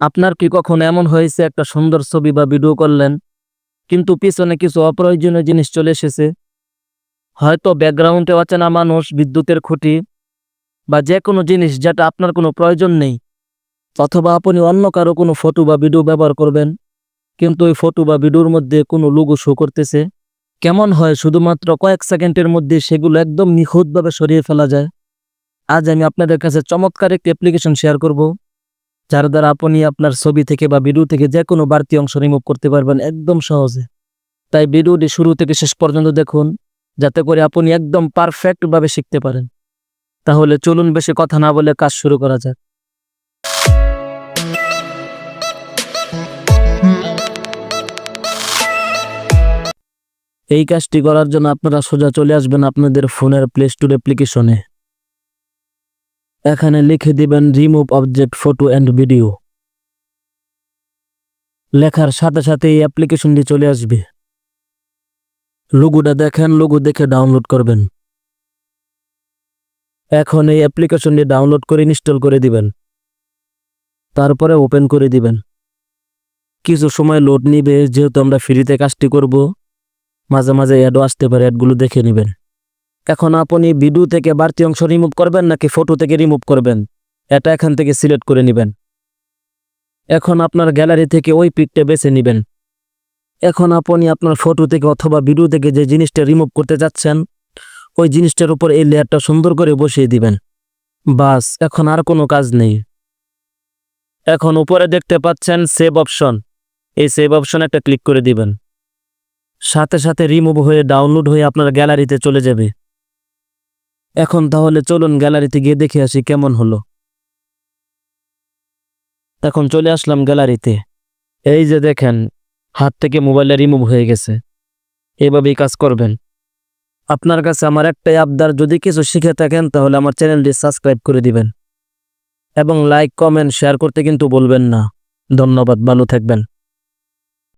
আপনার কি কখনো এমন হয়েছে একটা সুন্দর ছবি বা ভিডিও করলেন? কিন্তু পিছনে কিছু অপ্রয়োজনীয় জিনিস চলে এসেছে। হয়তো ব্যাকগ্রাউন্ডে অচেনা মানুষ, বিদ্যুতের খুঁটি, বা যে কোনো জিনিস যেটা আপনার কোনো প্রয়োজন নেই। অথবা আপনি অন্য কারও কোনো ফটো বা ভিডিও ব্যবহার করবেন, কিন্তু ওই ফটো বা ভিডিওর মধ্যে কোনো লোগো শো করতেছে। কেমন হয়, শুধুমাত্র কয়েক সেকেন্ডের মধ্যে সেগুলো একদম নিখুঁতভাবে সরিয়ে ফেলা যায়। আজ আমি আপনাদের কাছে চমৎকার একটি অ্যাপ্লিকেশন শেয়ার করব। যার দ্বারা আপনি আপনার ছবি থেকে বা ভিডিও থেকে যে কোনো বাড়তি অংশ রিমুভ করতে পারবেন একদম সহজে। তাই ভিডিওটি শুরু থেকে শেষ পর্যন্ত দেখুন, যাতে করে আপনি একদম পারফেক্টভাবে শিখতে পারেন। তাহলে চলুন বেশি কথা না বলে কাজ শুরু করা যাক। এই কাজটি করার জন্য আপনারা সোজা চলে আসবেন আপনাদের ফোনের প্লে স্টোর অ্যাপ্লিকেশনে এখানে লিখে দিবেন remove object photo and video লেখার সাথে সাথে এই অ্যাপ্লিকেশনটি চলে আসবে। লোগোটা দেখেন লোগো দেখে ডাউনলোড করবেন। এখন এই অ্যাপ্লিকেশনটি ডাউনলোড করে ইনস্টল করে দিবেন। তারপরে ওপেন করে দিবেন। কিছু সময় লোড নিবে, যেহেতু আমরা ফ্রিতে কাজটি করব, মাঝে মাঝে অ্যাডও আসতে পারে অ্যাডগুলো দেখে নেবেন। এখন আপনি ভিডিও থেকে বাড়তি অংশ রিমুভ করবেন নাকি ফটো থেকে রিমুভ করবেন? এটা এখান থেকে সিলেক্ট করে নেবেন। এখন আপনার গ্যালারি থেকে ওই পিকটা বেছে নেবেন। এখন আপনি আপনার ফটো থেকে অথবা ভিডিও থেকে যে জিনিসটা রিমুভ করতে যাচ্ছেন, ওই জিনিসটার উপর এই লেয়ারটা সুন্দর করে বসিয়ে দিবেন। বাস, এখন আর কোনো কাজ নেই। এখন উপরে দেখতে পাচ্ছেন সেভ অপশন এই সেভ অপশন একটা ক্লিক করে দিবেন। সাথে সাথে রিমুভ হয়ে ডাউনলোড হয়ে আপনার গ্যালারিতে চলে যাবে। এখন তাহলে চলুন গ্যালারিতে গিয়ে দেখে আসি কেমন হলো। এখন চলে আসলাম গ্যালারিতে। এই যে দেখেন, হাত থেকে মোবাইলটা রিমুভ হয়ে গেছে। এভাবেই কাজ করবেন। আপনার কাছে আমার একটাই আবদার, যদি কিছু শিখে থাকেন তাহলে আমার চ্যানেলটি সাবস্ক্রাইব করে দিবেন। এবং লাইক, কমেন্ট, শেয়ার করতে কিন্তু বলবেন না। ধন্যবাদ, ভালো থাকবেন।